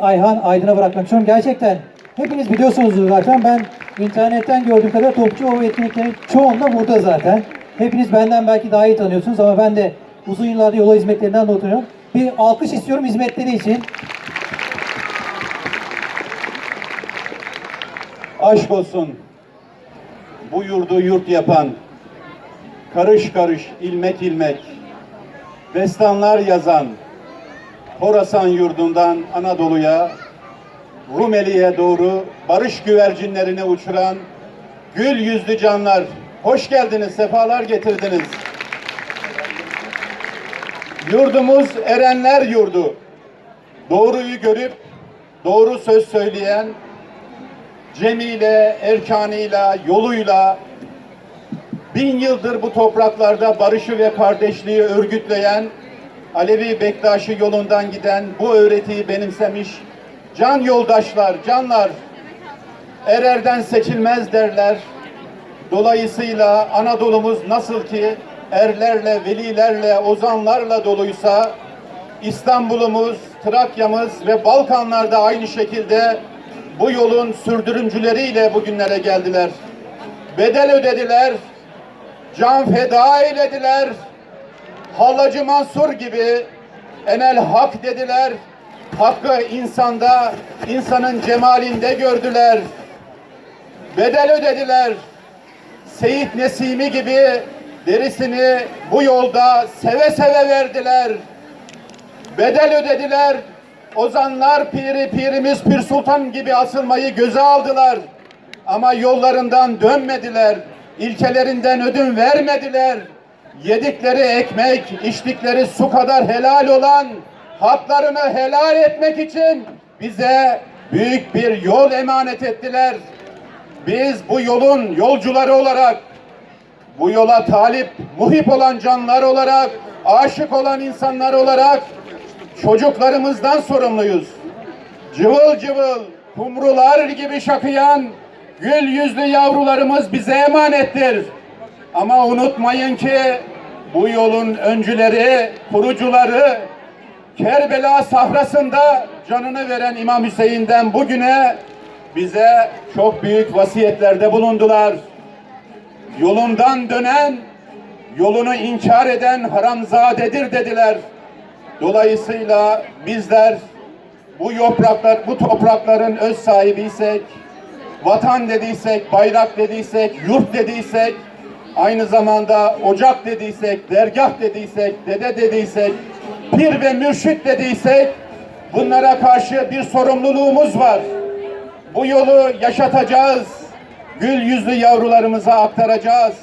Ayhan Aydın'a bırakmak istiyorum. Gerçekten hepiniz biliyorsunuz zaten ben internetten gördüğüm kadar Topçuova etkinliklerin çoğunda burada zaten. Hepiniz benden belki daha iyi tanıyorsunuz ama ben de uzun yıllardır yola hizmetlerinden dolayı Bir alkış istiyorum hizmetleri için. Aşk olsun bu yurdu yurt yapan, karış karış ilmek ilmek, destanlar yazan, Horasan yurdundan Anadolu'ya, Rumeli'ye doğru barış güvercinlerini uçuran gül yüzlü canlar, hoş geldiniz, sefalar getirdiniz. Yurdumuz erenler yurdu. Doğruyu görüp doğru söz söyleyen, cemiyle, erkanıyla, yoluyla bin yıldır bu topraklarda barışı ve kardeşliği örgütleyen, Alevi Bektaşi yolundan giden bu öğretiyi benimsemiş can yoldaşlar, canlar ererden seçilmez derler. Dolayısıyla Anadolu'muz nasıl ki erlerle, velilerle, ozanlarla doluysa İstanbul'umuz, Trakya'mız ve Balkanlar'da aynı şekilde bu yolun sürdürümcüleriyle bugünlere geldiler. Bedel ödediler, can feda eylediler. Hallacı Mansur gibi enel hak dediler. Hakkı insanda, insanın cemalinde gördüler. Bedel ödediler. Seyit Nesimi gibi derisini bu yolda seve seve verdiler. Bedel ödediler. Ozanlar piri pirimiz Pir Sultan gibi asılmayı göze aldılar. Ama yollarından dönmediler. İlkelerinden ödün vermediler. Yedikleri ekmek, içtikleri su kadar helal olan haklarını helal etmek için bize büyük bir yol emanet ettiler. Biz bu yolun yolcuları olarak bu yola talip, muhip olan canlar olarak, aşık olan insanlar olarak çocuklarımızdan sorumluyuz. Cıvıl cıvıl, kumrular gibi şakıyan gül yüzlü yavrularımız bize emanettir. Ama unutmayın ki bu yolun öncüleri, kurucuları Kerbela sahrasında canını veren İmam Hüseyin'den bugüne bize çok büyük vasiyetlerde bulundular yolundan dönen, yolunu inkar eden haramzadedir dediler. Dolayısıyla bizler bu topraklar, bu toprakların öz sahibiysek, vatan dediysek, bayrak dediysek, yurt dediysek, aynı zamanda ocak dediysek, dergah dediysek, dede dediysek, pir ve mürşit dediysek, bunlara karşı bir sorumluluğumuz var. Bu yolu yaşatacağız gül yüzlü yavrularımıza aktaracağız.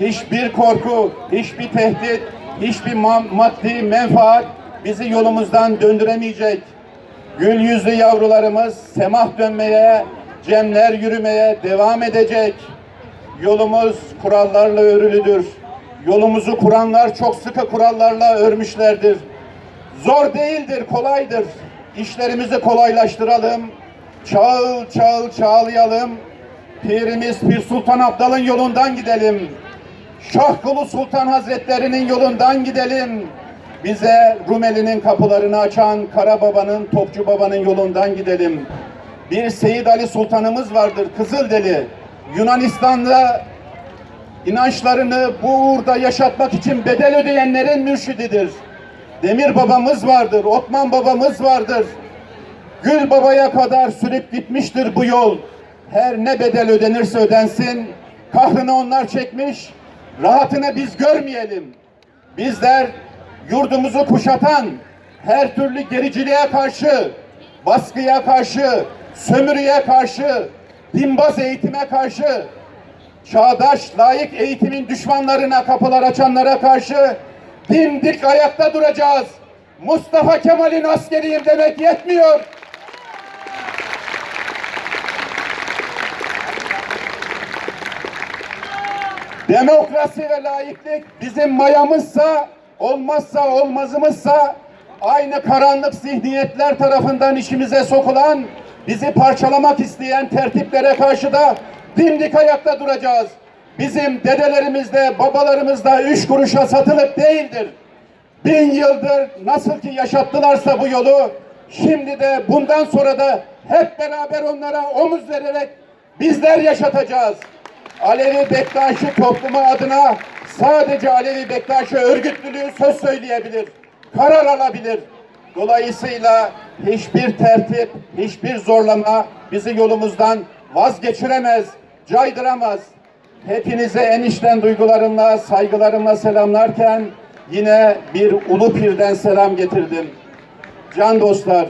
Hiçbir korku, hiçbir tehdit, hiçbir ma- maddi menfaat bizi yolumuzdan döndüremeyecek. Gül yüzlü yavrularımız semah dönmeye, cemler yürümeye devam edecek. Yolumuz kurallarla örülüdür. Yolumuzu kuranlar çok sıkı kurallarla örmüşlerdir. Zor değildir, kolaydır. İşlerimizi kolaylaştıralım. Çağıl çağıl çağlayalım. Pirimiz Pir Sultan Abdal'ın yolundan gidelim. Şahkulu Sultan Hazretlerinin yolundan gidelim. Bize Rumeli'nin kapılarını açan Kara Baba'nın, Topçu Baba'nın yolundan gidelim. Bir Seyit Ali Sultanımız vardır, Kızıldeli. Yunanistan'da inançlarını bu uğurda yaşatmak için bedel ödeyenlerin mürşididir. Demir babamız vardır, Otman babamız vardır. Gül babaya kadar sürüp gitmiştir bu yol. Her ne bedel ödenirse ödensin, kahrını onlar çekmiş, rahatını biz görmeyelim. Bizler yurdumuzu kuşatan her türlü gericiliğe karşı, baskıya karşı, sömürüye karşı, dimbaz eğitime karşı, çağdaş layık eğitimin düşmanlarına kapılar açanlara karşı dimdik ayakta duracağız. Mustafa Kemal'in askeriyim demek yetmiyor. Demokrasi ve layıklık bizim mayamızsa, olmazsa olmazımızsa aynı karanlık zihniyetler tarafından işimize sokulan, bizi parçalamak isteyen tertiplere karşı da dimdik ayakta duracağız. Bizim dedelerimiz de babalarımız da üç kuruşa satılık değildir. Bin yıldır nasıl ki yaşattılarsa bu yolu Şimdi de bundan sonra da hep beraber onlara omuz vererek bizler yaşatacağız. Alevi Bektaşi toplumu adına sadece Alevi Bektaşi örgütlülüğü söz söyleyebilir, karar alabilir. Dolayısıyla hiçbir tertip, hiçbir zorlama bizi yolumuzdan vazgeçiremez, caydıramaz. Hepinize en içten duygularımla, saygılarımla selamlarken yine bir ulu pirden selam getirdim. Can dostlar,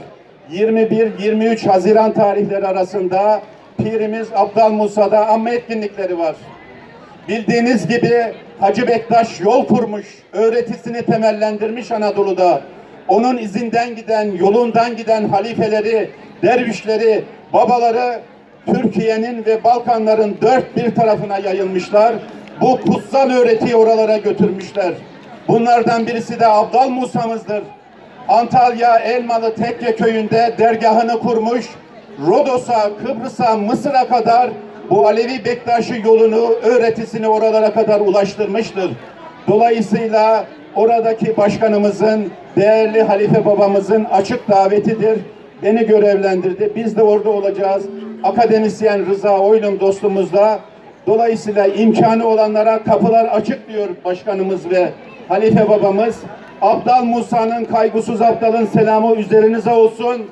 21-23 Haziran tarihleri arasında Pirimiz Abdal Musa'da amme etkinlikleri var. Bildiğiniz gibi Hacı Bektaş yol kurmuş, öğretisini temellendirmiş Anadolu'da. Onun izinden giden, yolundan giden halifeleri, dervişleri, babaları Türkiye'nin ve Balkanların dört bir tarafına yayılmışlar. Bu kutsal öğretiyi oralara götürmüşler. Bunlardan birisi de Abdal Musa'mızdır. Antalya Elmalı Tekke köyünde dergahını kurmuş. Rodos'a, Kıbrıs'a, Mısır'a kadar bu Alevi Bektaşi yolunu, öğretisini oralara kadar ulaştırmıştır. Dolayısıyla oradaki başkanımızın, değerli halife babamızın açık davetidir. Beni görevlendirdi. Biz de orada olacağız. Akademisyen Rıza Oylum dostumuzla. Dolayısıyla imkanı olanlara kapılar açık diyor başkanımız ve halife babamız. Abdal Musa'nın kaygısız Abdal'ın selamı üzerinize olsun.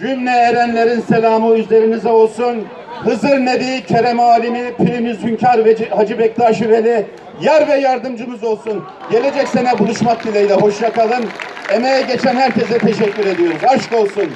Cümle erenlerin selamı üzerinize olsun. Hızır Nebi, Kerem Alimi, Pirimiz Hünkar ve Hacı Bektaşi Veli yar ve yardımcımız olsun. Gelecek sene buluşmak dileğiyle. Hoşça kalın. Emeğe geçen herkese teşekkür ediyoruz. Aşk olsun.